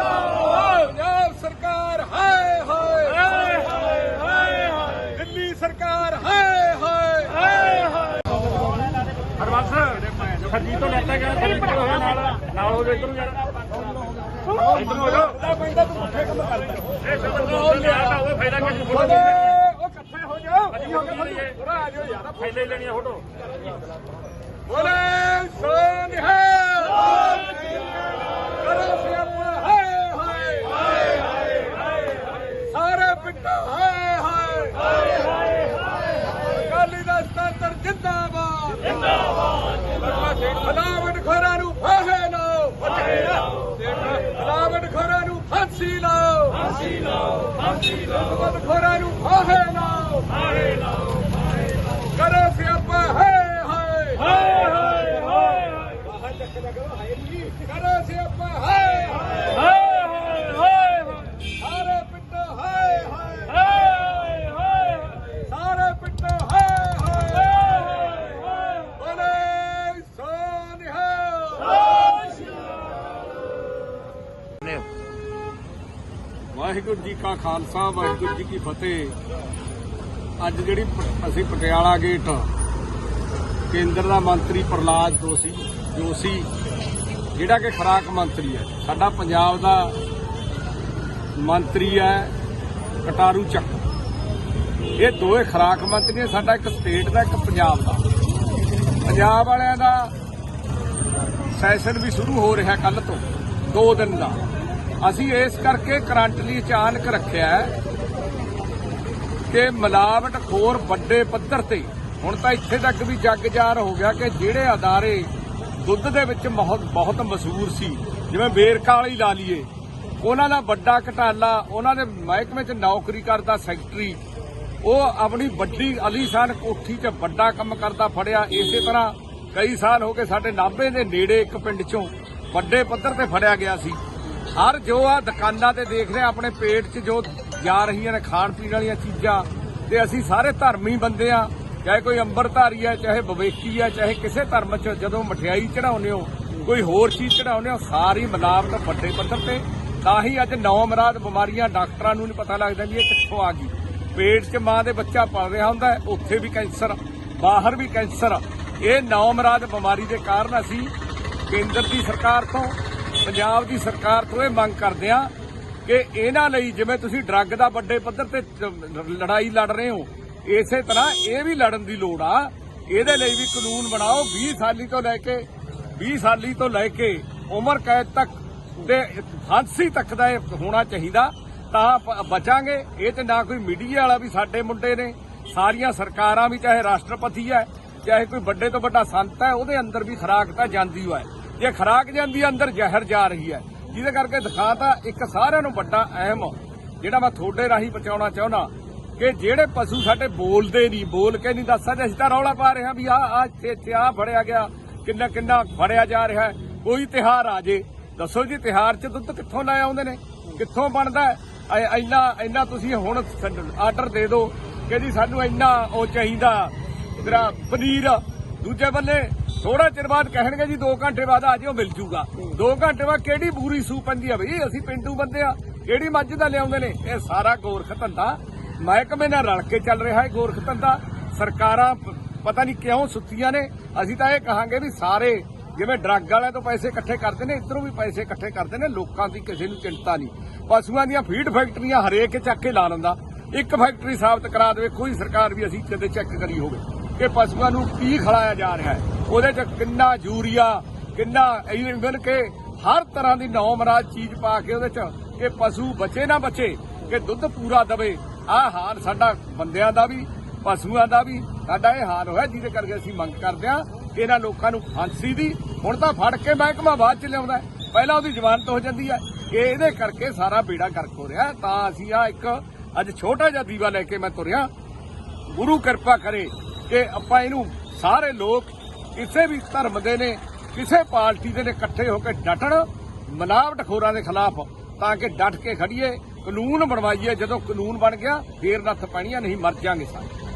ਜਿੰਦਾਬਾਦ। ਪੰਜਾਬ ਸਰਕਾਰ ਸਰਕਾਰ ਹਾਏ ਹਾਏ ਹਾਏ। ਫੋਟੋ। ਨੂੰ ਫਾਂਸੀ ਲਾਓ ਫਾਂਸੀ ਲਾਓ ਫਾਂਸੀ ਲਾਓ ਬਲਾਵਟ ਖੋਰਾਂ ਨੂੰ ਫਾਹੇ ਲਾਓ ਫਾਹੇ ਲਾਓ ਕਰੋ ਸਿਆਪਾ ਹਾਏ ਹਾਏ ਹਾਏ ਹਾਏ ਹਾਏ ਕਰੋ ਸਿਆਪਾ ਹਾਏ ਹਾਏ ਹਾਏ ਹਾਏ ਹਾਏ ਸਾਰੇ ਪਿੰਡੋਂ ਹਾਏ ਹਾਏ ਹਾਏ ਹਾਏ ਸਾਰੇ ਪਿੰਡੋਂ ਹਾਏ ਹਾਏ ਬੋਲੇ ਸੋਨਿਹਾ ਵਾਹਿਗੁਰੂ ਜੀ ਕਾ ਖਾਲਸਾ, ਵਾਹਿਗੁਰੂ ਜੀ ਕੀ ਫਤਿਹ। ਅੱਜ ਜਿਹੜੀ ਪ- ਅਸੀਂ ਪਟਿਆਲਾ ਗੇਟ, ਕੇਂਦਰ ਦਾ ਮੰਤਰੀ ਪ੍ਰਲਾਦ ਜੋਸ਼ੀ ਜੋਸ਼ੀ, ਜਿਹੜਾ ਕਿ ਖੁਰਾਕ ਮੰਤਰੀ ਹੈ। ਸਾਡਾ ਪੰਜਾਬ ਦਾ ਮੰਤਰੀ ਹੈ ਕਟਾਰੂ ਚੱਕ। ਇਹ ਦੋਵੇਂ ਖੁਰਾਕ ਮੰਤਰੀ ਨੇ, ਸਾਡਾ ਇੱਕ ਸਟੇਟ ਦਾ, ਇੱਕ ਪੰਜਾਬ ਦਾ। ਪੰਜਾਬ ਵਾਲਿਆਂ ਦਾ ਸੈਸ਼ਨ ਵੀ ਸ਼ੁਰੂ ਹੋ ਰਿਹਾ ਕੱਲ ਤੋਂ 2 ਦਿਨ ਦਾ। ਅਸੀਂ ਇਸ ਕਰਕੇ ਕਰੰਟਲੀ ਅਚਾਨਕ ਰੱਖਿਆ ਕਿ ਮਿਲਾਵਟ ਖੋਰ ਵੱਡੇ ਪੱਧਰ ਤੇ, ਹੁਣ ਤਾਂ ਇੱਥੇ ਤੱਕ ਵੀ ਜੱਗ ਜਾਰ ਹੋ ਗਿਆ ਕਿ ਜਿਹੜੇ ਅਦਾਰੇ ਦੁੱਧ ਦੇ ਵਿੱਚ ਬਹੁਤ ਬਹੁਤ ਮਸ਼ਹੂਰ ਸੀ, ਜਿਵੇਂ ਵੇਰਕਾ ਵਾਲੀ ਲਾ ਲਈਏ, ਉਹਨਾਂ ਦਾ ਵੱਡਾ ਘਟਾਲਾ, ਉਹਨਾਂ ਦੇ ਮਹਿਕਮੇ 'ਚ ਨੌਕਰੀ ਕਰਦਾ ਸੈਕਟਰੀ, ਉਹ ਆਪਣੀ ਵੱਡੀ ਅਲੀਸ਼ਾਨ ਕੋਠੀ 'ਚ ਵੱਡਾ ਕੰਮ ਕਰਦਾ ਫੜਿਆ, ਇਸੇ ਤਰ੍ਹਾਂ ਕਈ ਸਾਲ ਹੋ ਗਏ ਸਾਡੇ ਨਾਭੇ ਦੇ ਨੇੜੇ ਇੱਕ ਪਿੰਡ 'ਚੋਂ ਵੱਡੇ ਪੱਧਰ ਤੇ ਫੜਿਆ ਗਿਆ ਸੀ। ਹਰ ਜੋ ਆ ਦੁਕਾਨਾਂ ਤੇ ਦੇਖ ਰਹੇ ਆਪਣੇ ਪੇਟ 'ਚ ਜੋ ਜਾ ਰਹੀਆਂ ਨੇ ਖਾਣ ਪੀਣ ਵਾਲੀਆਂ ਚੀਜ਼ਾਂ, ਤੇ ਅਸੀਂ ਸਾਰੇ ਧਰਮੀ ਬੰਦੇ ਆ, ਚਾਹੇ ਕੋਈ ਅੰਬਰਧਾਰੀ ਹੈ ਚਾਹੇ ਵਿਵੇਕੀ ਹੈ ਚਾਹੇ ਕਿਸੇ ਧਰਮ 'ਚ ਜਦੋਂ ਮਠਿਆਈ ਚੜਾਉਂਦੇ ਹੋ, ਕੋਈ ਹੋਰ ਚੀਜ਼ ਚੜਾਉਂਦੇ ਹੋ, ਸਾਰੀ ਮਿਲਾਵਟ ਵੱਡੇ ਪੱਧਰ ਤੇ। ਤਾਂ ਹੀ ਅੱਜ ਨੌ ਮਰਾਦ ਬਿਮਾਰੀਆਂ ਡਾਕਟਰਾਂ ਨੂੰ ਨਹੀਂ ਪਤਾ ਲੱਗਦਾ ਵੀ ਇਹ ਕਿੱਥੋਂ ਆ ਗਈ। ਪੇਟ 'ਚ ਮਾਂ ਦੇ ਬੱਚਾ ਪਲ ਰਿਹਾ ਹੁੰਦਾ, ਉੱਥੇ ਵੀ ਕੈਂਸਰ, ਬਾਹਰ ਵੀ ਕੈਂਸਰ। ਇਹ ਨੌ ਮਰਾਦ ਬਿਮਾਰੀ ਦੇ ਕਾਰਨ ਅਸੀਂ ਕੇਂਦਰ ਦੀ ਸਰਕਾਰ ਤੋਂ ਪੰਜਾਬ ਦੀ ਸਰਕਾਰ ਤੋਂ ਇਹ ਮੰਗ ਕਰਦੇ ਆ ਕਿ ਇਹਨਾਂ ਲਈ ਜਿਵੇਂ ਤੁਸੀਂ ਡਰੱਗ ਦਾ ਵੱਡੇ ਪੱਧਰ ਤੇ ਲੜਾਈ ਲੜ ਰਹੇ ਹੋ, ਇਸੇ ਤਰ੍ਹਾਂ ਇਹ ਵੀ ਲੜਨ ਦੀ ਲੋੜ ਆ। ਇਹਦੇ ਲਈ ਵੀ ਕਾਨੂੰਨ ਬਣਾਓ 20 ਸਾਲੀ ਤੋਂ ਲੈ ਕੇ 20 ਸਾਲੀ ਤੋਂ ਲੈ ਕੇ ਉਮਰ ਕੈਦ ਤੱਕ ਤੇ ਫਾਂਸੀ ਤੱਕ ਦਾ ਇਹ ਹੋਣਾ ਚਾਹੀਦਾ। ਤਾਂ ਬਚਾਂਗੇ। ਇਹ ਤੇ ਨਾ ਕੋਈ ਮੀਡੀਆ ਵਾਲਾ ਵੀ ਸਾਡੇ ਮੁੰਡੇ ਨੇ। ਸਾਰੀਆਂ ਸਰਕਾਰਾਂ ਵੀ, ਚਾਹੇ ਰਾਸ਼ਟਰਪਤੀ ਹੈ, ਚਾਹੇ ਕੋਈ ਵੱਡੇ ਤੋਂ ਵੱਡਾ ਸੰਤ ਹੈ, ਉਹਦੇ ਅੰਦਰ ਵੀ ਖਰਾਕ ਤਾਂ ਜਾਂਦੀ ਹੋਏ ਜੇ ਖਰਾਕ ਜਾਂਦੀ ਅੰਦਰ ਜ਼ਹਿਰ ਜਾ ਰਹੀ ਹੈ। ਜਿਹਦੇ ਕਰਕੇ ਦਿਖਾਤਾ ਇੱਕ ਸਾਰਿਆਂ ਨੂੰ ਵੱਡਾ ਅਹਿਮ ਜਿਹੜਾ ਮੈਂ ਤੁਹਾਡੇ ਰਾਹੀਂ ਪਹੁੰਚਾਉਣਾ ਚਾਹੁੰਦਾ ਕਿ ਜਿਹੜੇ ਪਸ਼ੂ ਸਾਡੇ ਬੋਲਦੇ ਨਹੀਂ, ਬੋਲ ਕੇ ਨਹੀਂ ਦੱਸ ਸਕਦੇ। ਅਸੀਂ ਤਾਂ ਰੌਲਾ ਪਾ ਰਹੇ ਹਾਂ ਵੀ ਆ ਆ ਇੱਥੇ ਇੱਥੇ ਆ ਫੜਿਆ ਗਿਆ, ਕਿੰਨਾ ਕਿੰਨਾ ਫੜਿਆ ਜਾ ਰਿਹਾ ਹੈ। ਕੋਈ ਤਿਹਾਰ ਆ ਜੇ। ਦੱਸੋ ਜੀ ਤਿਹਾਰ 'ਚ ਦੁੱਧ ਕਿੱਥੋਂ ਲੈ ਆਉਂਦੇ ਨੇ? ਕਿੱਥੋਂ ਬਣਦਾ ਇੰਨਾ ਇੰਨਾ ਤੁਸੀਂ ਹੁਣ ਆਰਡਰ ਦੇ ਦਿਓ ਕਿ ਜੀ ਸਾਨੂੰ ਇੰਨਾ ਉਹ ਚਾਹੀਦਾ। ਤੇਰਾ ਪਨੀਰ, ਦੂਜੇ ਬੰਨੇ ਥੋੜਾ ਚਿਰ ਬਾਅਦ ਕਹਿਣਗੇ ਜੀ 2 ਘੰਟੇ ਬਾਅਦ ਆ ਜਿਓ, ਮਿਲ ਜੂਗਾ। 2 ਘੰਟੇ ਬਾਅਦ ਕਿਹੜੀ ਬੂਰੀ ਸੂ ਪੈਂਦੀ ਆ ਬਈ? ਅਸੀਂ ਪਿੰਡੂ ਬੰਦੇ ਆ। ਕਿਹੜੀ ਮੱਝ ਦਾ ਲਿਆਉਂਦੇ ਨੇ? ਇਹ ਸਾਰਾ ਗੋਰਖ ਧੰਦਾ। ਮਹਿਕਮੇ ਨਾਲ ਰਲ ਕੇ ਚੱਲ ਰਿਹਾ ਹੈ ਗੋਰਖ ਧੰਦਾ। ਸਰਕਾਰਾਂ ਪਤਾ ਨਹੀਂ ਕਿਉਂ ਸੁੱਤੀਆਂ ਨੇ। ਅਸੀਂ ਤਾਂ ਇਹ ਕਹਾਂਗੇ ਵੀ ਸਾਰੇ ਜਿਵੇਂ ਡਰੱਗ ਵਾਲਿਆਂ ਤੋਂ ਪੈਸੇ ਇਕੱਠੇ ਕਰਦੇ ਨੇ, ਇਧਰੋਂ ਵੀ ਪੈਸੇ ਇਕੱਠੇ ਕਰਦੇ ਨੇ, ਲੋਕਾਂ ਦੀ ਕਿਸੇ ਨੂੰ ਚਿੰਤਾ ਨਹੀਂ। ਪਸ਼ੂਆਂ ਦੀਆਂ ਫੀਡ ਫੈਕਟਰੀਆਂ ਹਰੇਕ ਚੱਕ ਕੇ ਲਾ ਲੈਂਦਾ। ਇੱਕ ਫੈਕਟਰੀ ਸਾਬਤ ਕਰਾ ਦੇਵੇ, ਕੋਈ ਸਰਕਾਰ ਵੀ ਅਸੀਂ ਕਦੇ ਚੈੱਕ ਕਰੀ ਹੋਵੇ। ਕਿ ਪਸ਼ੂਆਂ ਨੂੰ ਕੀ ਖਿਲਾਇਆ ਜਾ ਰਿਹਾ ਹੈ? ਉਹਦੇ 'ਚ ਕਿੰਨਾ ਯੂਰੀਆ, ਕਿੰਨਾ ਇਵਨ ਕਿ ਹਰ ਤਰ੍ਹਾਂ ਦੀ ਨੌਮਰਾਜ ਚੀਜ਼ ਪਾ ਕੇ ਉਹਦੇ 'ਚ ਕਿ ਪਸ਼ੂ ਬਚੇ ਨਾ ਬਚੇ, ਕਿ ਦੁੱਧ ਪੂਰਾ ਦਵੇ, ਆਹ ਹਾਲ ਸਾਡਾ ਬੰਦਿਆਂ ਦਾ ਵੀ, ਪਸ਼ੂਆਂ ਦਾ ਵੀ, ਸਾਡਾ ਇਹ ਹਾਲ ਹੋਇਆ ਜਿਹਦੇ ਕਰਕੇ ਅਸੀਂ ਮੰਗ ਕਰਦੇ ਹਾਂ ਕਿ ਇਹਨਾਂ ਲੋਕਾਂ ਨੂੰ ਫਾਂਸੀ ਦੀ, ਹੁਣ ਤਾਂ ਫੜ ਕੇ ਮਹਿਕਮਾ ਬਾਅਦ ਚ ਲਿਆਉਂਦਾ ਪਹਿਲਾਂ ਉਹਦੀ ਜ਼ਮਾਨਤ ਹੋ ਜਾਂਦੀ ਹੈ ਕਿ ਇਹਦੇ ਕਰਕੇ ਸਾਰਾ ਬੇੜਾ ਗਰਕ ਹੋ ਰਿਹਾ ਤਾਂ ਅਸੀਂ ਆ ਇੱਕ ਅੱਜ ਛੋਟਾ ਜਿਹਾ ਦੀਵਾ ਲੈ ਕੇ ਮੈਂ ਤੁਰਿਆ। ਗੁਰੂ ਕਿਰਪਾ ਕਰੇ ਕਿ ਆਪਾਂ ਇਹਨੂੰ ਸਾਰੇ ਲੋਕ ਕਿਸੇ ਵੀ ਧਰਮ ਦੇ ਨੇ, ਕਿਸੇ ਪਾਰਟੀ ਦੇ ਨੇ ਇਕੱਠੇ ਹੋ ਕੇ ਡਟਣ, ਮਿਲਾਵਟ ਖੋਰਾਂ ਦੇ ਖਿਲਾਫ, ਤਾਂ ਕਿ ਡਟ ਕੇ ਖੜੀਏ ਕਾਨੂੰਨ ਬਣਵਾਈਏ, ਜਦੋਂ ਕਾਨੂੰਨ ਬਣ ਗਿਆ, ਫੇਰ ਨੱਥ ਪੈਣੀਆਂ, ਨਹੀਂ ਮਰ ਜਾਾਂਗੇ ਸਾਰੇ।